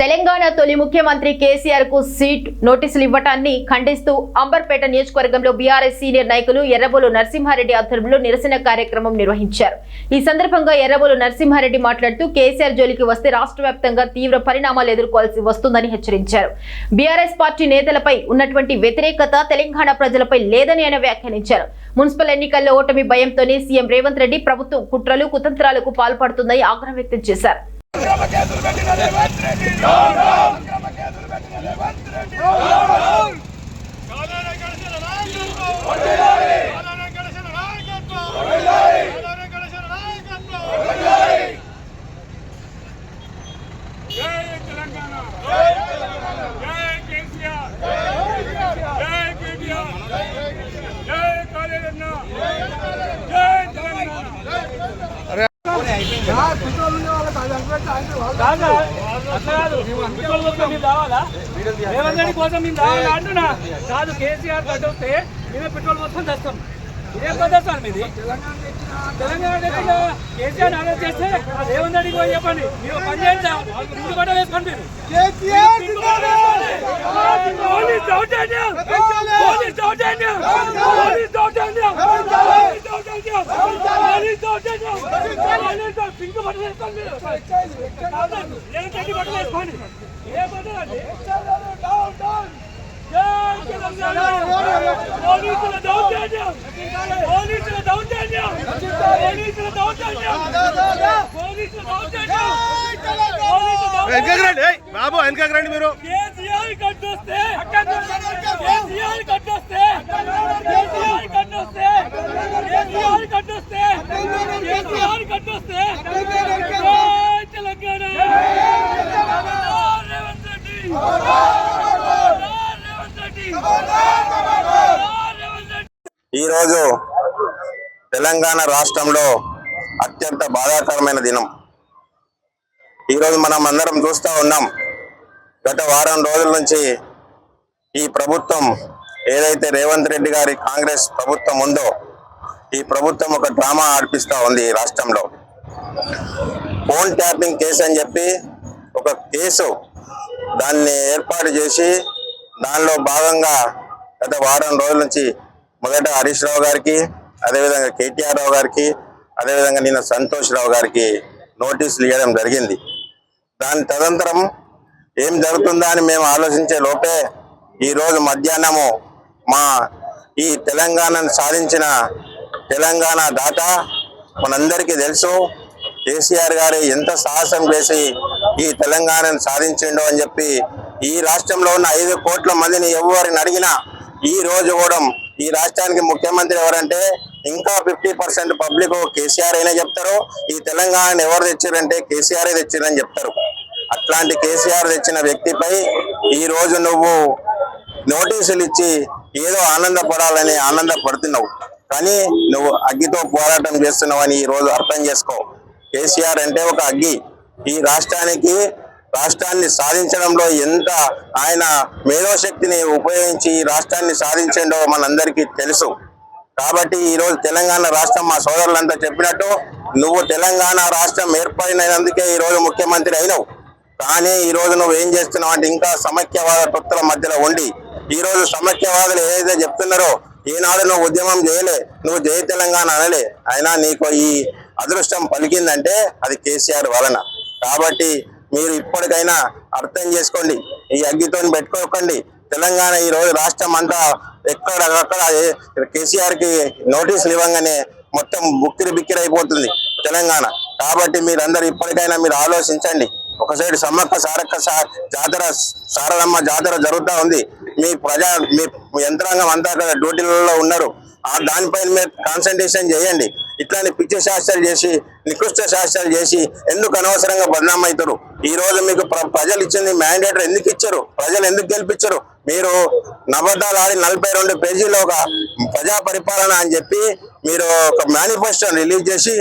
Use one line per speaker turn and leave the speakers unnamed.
తెలంగాణ తొలి ముఖ్యమంత్రి కేసీఆర్కు సీట్ నోటీసులు ఇవ్వటాన్ని ఖండిస్తూ అంబర్పేట నియోజకవర్గంలో బీఆర్ఎస్ సీనియర్ నాయకులు ఎర్రబోలు నరసింహారెడ్డి ఆధ్వర్యంలో నిరసన కార్యక్రమం నిర్వహించారు. ఈ సందర్భంగా ఎర్రబోలు నరసింహారెడ్డి మాట్లాడుతూ కేసీఆర్ జోలికి వస్తే రాష్ట్ర తీవ్ర పరిణామాలు ఎదుర్కోవాల్సి వస్తుందని హెచ్చరించారు. బీఆర్ఎస్ పార్టీ నేతలపై ఉన్నటువంటి వ్యతిరేకత తెలంగాణ ప్రజలపై లేదని ఆయన వ్యాఖ్యానించారు. మున్సిపల్ ఎన్నికల్లో ఓటమి భయంతోనే సీఎం రేవంత్ రెడ్డి ప్రభుత్వం కుట్రలు కుతంత్రాలకు పాల్పడుతుందని ఆగ్రహం వ్యక్తం చేశారు.
అక్రమ కేసులు పెట్టిన కాలాన గడిచిన నాయకత్వం కాలాన గడిచిన నాయకత్వం జై తెలంగాణ
రేవంత్ రెడ్డి కోసం మేము రావాలా అంటున్నా. కాదు కేసీఆర్ కట్టొస్తే మేమే పెట్రోల్ మొత్తం తెస్తాం. ఇదేం పద్ధతి మీది? తెలంగాణ కేసీఆర్ అరెస్ట్ చేస్తే రేవంత్ రెడ్డికి పోయి చెప్పండి. మీరు పని చేయండి. ముందు పట్ట వేసుకోండి మీరు. పింక్ బట్టలు వేసుకోండి రెడ్డి బట్టలు వేసుకోండి. ఏ బట్టలు! పోలీసుల దౌర్జన్యం! పోలీసుల దౌర్జన్యం! పోలీసుల దౌర్జన్యం! పోలీసుల దౌర్జన్యం! పోలీసుల
వెనకకి
దౌర్జన్యం!
రండి ఏయ్, బాబు వెనకకి రండి మీరు
కేసీఆర్ కట్టొస్తే కేసీఆర్ కట్టొస్తే కేసీఆర్ కట్టొస్తే కేసీఆర్ కట్టొస్తే కేసీఆర్ కట్టొస్తే జై తెలంగాణ జై రేవంత్ రెడ్డి జై రేవంత్ రెడ్డి జై రేవంత్ రెడ్డి
ఈరోజు తెలంగాణ రాష్ట్రంలో అత్యంత బాధాకరమైన దినం. ఈరోజు మనం అందరం చూస్తూ ఉన్నాం గత వారం రోజుల నుంచి ఈ ప్రభుత్వం ఏదైతే రేవంత్ రెడ్డి గారి కాంగ్రెస్ ప్రభుత్వం ఉందో ఈ ప్రభుత్వం ఒక డ్రామా ఆడిపిస్తూ ఉంది ఈ రాష్ట్రంలో. ఫోన్ ట్యాపింగ్ కేసు అని చెప్పి ఒక కేసు దాన్ని ఏర్పాటు చేసి దానిలో భాగంగా గత వారం రోజుల నుంచి మొదట హరీష్ రావు గారికి అదేవిధంగా కేటీఆర్ రావు గారికి అదేవిధంగా నిన్న సంతోష్ రావు గారికి నోటీసులు ఇవ్వడం జరిగింది. దాని తదంతరం ఏం జరుగుతుందా అని మేము ఆలోచించే లోపే ఈరోజు మధ్యాహ్నము మా ఈ తెలంగాణను సాధించిన తెలంగాణ దాత మనందరికీ తెలుసు కేసీఆర్ గారు ఎంత సాహసం చేసి ఈ తెలంగాణను సాధించిండో అని చెప్పి ఈ రాష్ట్రంలో ఉన్న ఐదు కోట్ల మందిని ఎవరిని అడిగినా ఈ రోజు కూడా ఈ రాష్ట్రానికి ముఖ్యమంత్రి ఎవరంటే ఇంకా ఫిఫ్టీ పర్సెంట్ పబ్లిక్ కేసీఆర్ అయినా చెప్తారు. ఈ తెలంగాణను ఎవరు తెచ్చారంటే కేసీఆరే తెచ్చారని చెప్తారు. అట్లాంటి కేసీఆర్ తెచ్చిన వ్యక్తిపై ఈ రోజు నువ్వు నోటీసులు ఇచ్చి ఏదో ఆనందపడాలని ఆనందపడుతున్నావు. కానీ నువ్వు అగ్గితో పోరాటం చేస్తున్నావు అని ఈ రోజు అర్థం చేసుకో. కేసీఆర్ అంటే ఒక అగ్గి. ఈ రాష్ట్రానికి రాష్ట్రాన్ని సాధించడంలో ఎంత ఆయన మేధోశక్తిని ఉపయోగించి ఈ రాష్ట్రాన్ని సాధించడో మనందరికీ తెలుసు. కాబట్టి ఈరోజు తెలంగాణ రాష్ట్రం మా సోదరులంతా చెప్పినట్టు నువ్వు తెలంగాణ రాష్ట్రం ఏర్పడినందుకే ఈ రోజు ముఖ్యమంత్రి అయినావు. కానీ ఈ రోజు నువ్వు ఏం చేస్తున్నావు అంటే ఇంకా సమైక్యవాద తొత్తుల మధ్యలో ఉండి ఈ రోజు సమైక్యవాదులు ఏదైతే చెప్తున్నారో ఈనాడు నువ్వు ఉద్యమం చేయలే నువ్వు జయ తెలంగాణ అనలే. అయినా నీకు ఈ అదృష్టం పలికిందంటే అది కేసీఆర్ వలన. కాబట్టి మీరు ఇప్పటికైనా అర్థం చేసుకోండి. ఈ అగ్గితోని పెట్టుకోకండి. తెలంగాణ ఈ రోజు రాష్ట్రం అంతా ఎక్కడక్కడ కేసీఆర్కి నోటీసులు ఇవ్వగానే మొత్తం బుక్కిరి బిక్కిరి అయిపోతుంది తెలంగాణ. కాబట్టి మీరందరూ ఇప్పటికైనా మీరు ఆలోచించండి. ఒక సైడ్ సమ్మక్క సారక్క జాతర సారదమ్మ జాతర జరుగుతూ ఉంది. మీ ప్రజా మీ యంత్రాంగం అంతా అక్కడ డ్యూటీలలో ఉన్నారు. ఆ దానిపైన మీరు కాన్సన్ట్రేషన్ చేయండి. ఇట్లాంటి పిచ్చి శాస్త్రాలు చేసి నికృష్ట శాస్త్రాలు చేసి ఎందుకు అనవసరంగా బదనామవుతారు ఈ రోజు మీకు ప్ర- ప్రజలు ఇచ్చింది మ్యాండేటర్ ఎందుకు ఇచ్చారు? ప్రజలు ఎందుకు గెలిపించారు? మీరు నబద్దాలు ఆడి నలభై రెండు పేజీలో ఒక ప్రజా పరిపాలన అని చెప్పి మీరు ఒక మేనిఫెస్టో రిలీజ్ చేసి